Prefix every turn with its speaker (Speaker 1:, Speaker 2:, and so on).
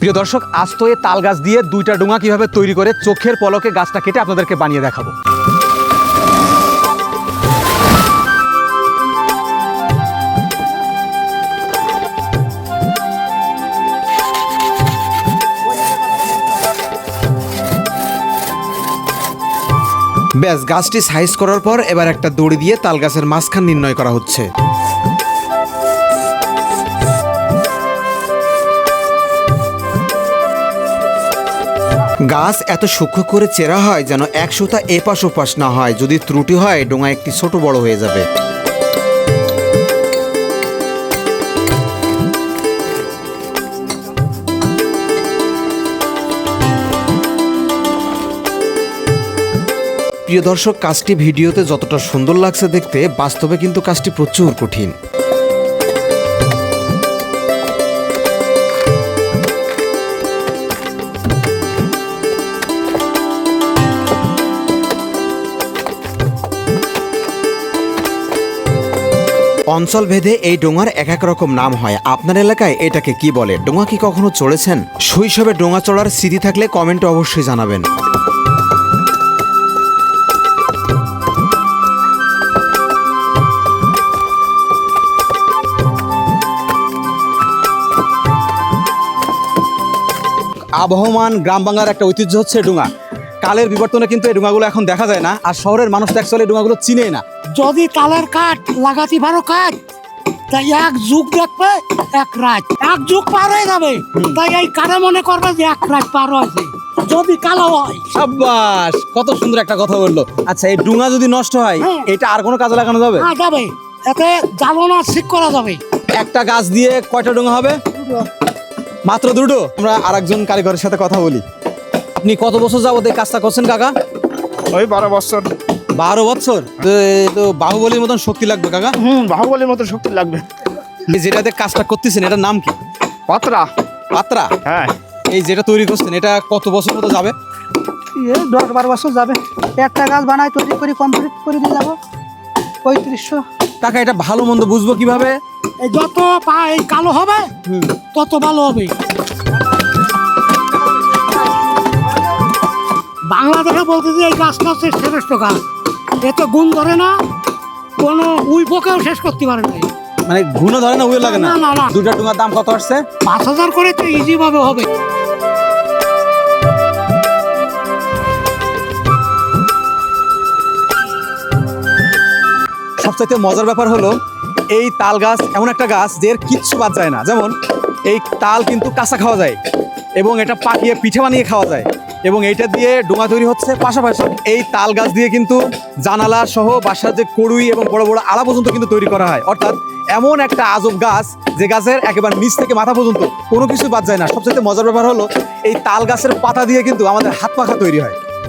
Speaker 1: প্রিয় দর্শক আজ তো এই তাল গাছ দিয়ে দুইটা ডোঙা কীভাবে তৈরি করে চোখের পলকে গাছটা কেটে আপনাদেরকে বানিয়ে দেখাবো।
Speaker 2: ব্যাস, গাছটি সাইজ করার পর এবার একটা দড়ি দিয়ে তাল গাছের মাঝখান নির্ণয় করা হচ্ছে। গাছ এত সূক্ষ্ম করে চেরা হয় যেন এক সুতা এপাশ ওপাশ না হয়। যদি ত্রুটি হয় ডোঙা একটি ছোট বড় হয়ে যাবে। প্রিয় দর্শক, কাজটি ভিডিওতে যতটা সুন্দর লাগছে দেখতে, বাস্তবে কিন্তু কাজটি প্রচুর কঠিন। অঞ্চল ভেদে এই ডোঙার এক এক রকম নাম হয়। আপনার এলাকায় এটাকে কি বলে? ডোঙা কি কখনো চড়েছেন? শৈশবে ডোঙা চড়ার স্মৃতি থাকলে কমেন্টে অবশ্যই জানাবেন।
Speaker 1: আবহমান গ্রাম বাংলার একটা ঐতিহ্য হচ্ছে ডোঙা। কালের বিবর্তনে কিন্তু এই ডোঙাগুলো এখন দেখা যায় না আর শহরের মানুষ তো অ্যাকচুয়ালি ডোঙাগুলো চিনেই না।
Speaker 3: যদি তালের কাঠ লাগাতে পারো কাঠ তাই এক যুগ দেখবে এক রাত। এক যুগ পার হয়ে যাবে তাই এই কারে মনে করবে যে এক রাত পার হয়েছে। যদি কালো হয়।
Speaker 1: সাব্বাস কত সুন্দর একটা কথা বলল। আচ্ছা এই ডোঙা যদি নষ্ট হয়
Speaker 3: হ্যাঁ।
Speaker 1: এটা আর কোনো কাজে লাগানো যাবে?
Speaker 3: হ্যাঁ যাবে। এতে জ্বালনা ঠিক করা যাবে।
Speaker 1: একটা গাছ দিয়ে কয়টা ডোঙা হবে? মাত্র দুটো? আমরা আরেকজন কারিগরের সাথে কথা বলি। আপনি কত বছর যাবত এই কাজটা করছেন কাকা?
Speaker 4: ওই বারো বছর।
Speaker 1: বারো বছর? তো তো বাহুবলীর মতন শক্তি লাগবে কাকা?
Speaker 4: হুম বাহুবলীর মতন শক্তি লাগবে।
Speaker 1: এই যেটাতে কাজটা করতেছেন এটার নাম কি?
Speaker 4: পাতরা।
Speaker 1: পাত্রা?
Speaker 4: হ্যাঁ।
Speaker 1: এই যেটা তৈরি করছেন এটা কত বছর মতো যাবে?
Speaker 5: দশ বারো বছর যাবে। একটা গাছ বানায় তৈরি করে কমপ্লিট করে দিয়ে যাব। পঁয়ত্রিশশো।
Speaker 1: কাকা এটা ভালো মন্দ বুঝব কীভাবে?
Speaker 3: এই যত পা এই কালো হবে তত ভালো হবে। বাংলাদেশে বলতে যে এই গাছটা হচ্ছে শ্রেষ্ঠ গাছ এতে গুণ ধরে না কোনো উইপোকেও শেষ করতে পারে না
Speaker 1: মানে ঘুনো ধরে না উয়ে লাগে
Speaker 3: না? না, না।
Speaker 1: দুটা ডোঙার দাম কত আসছে?
Speaker 3: পাঁচ হাজার করে তো ইজি ভাবে হবে।
Speaker 1: সবচাইতে মজার ব্যাপার হলো এই তাল গাছ এমন একটা গাছ যে এর কিচ্ছু বাদ যায় না। যেমন এই তাল কিন্তু কাঁচা খাওয়া যায় এবং এটা পাকিয়ে পিঠে বানিয়ে খাওয়া যায়। এবং এইটা দিয়ে ডোঙা তৈরি হচ্ছে। পাশাপাশি এই তাল গাছ দিয়ে কিন্তু জানালা সহ বাসার যে কড়ুই এবং বড় বড় আড়া পর্যন্ত কিন্তু তৈরি করা হয়। অর্থাৎ এমন একটা আজব গাছ যে গাছের একেবারে নিচ থেকে মাথা পর্যন্ত কোনো কিছু বাদ যায় না। সবচেয়ে মজার ব্যাপার হলো, এই তাল গাছের পাতা দিয়ে কিন্তু আমাদের হাত পাখা তৈরি হয়।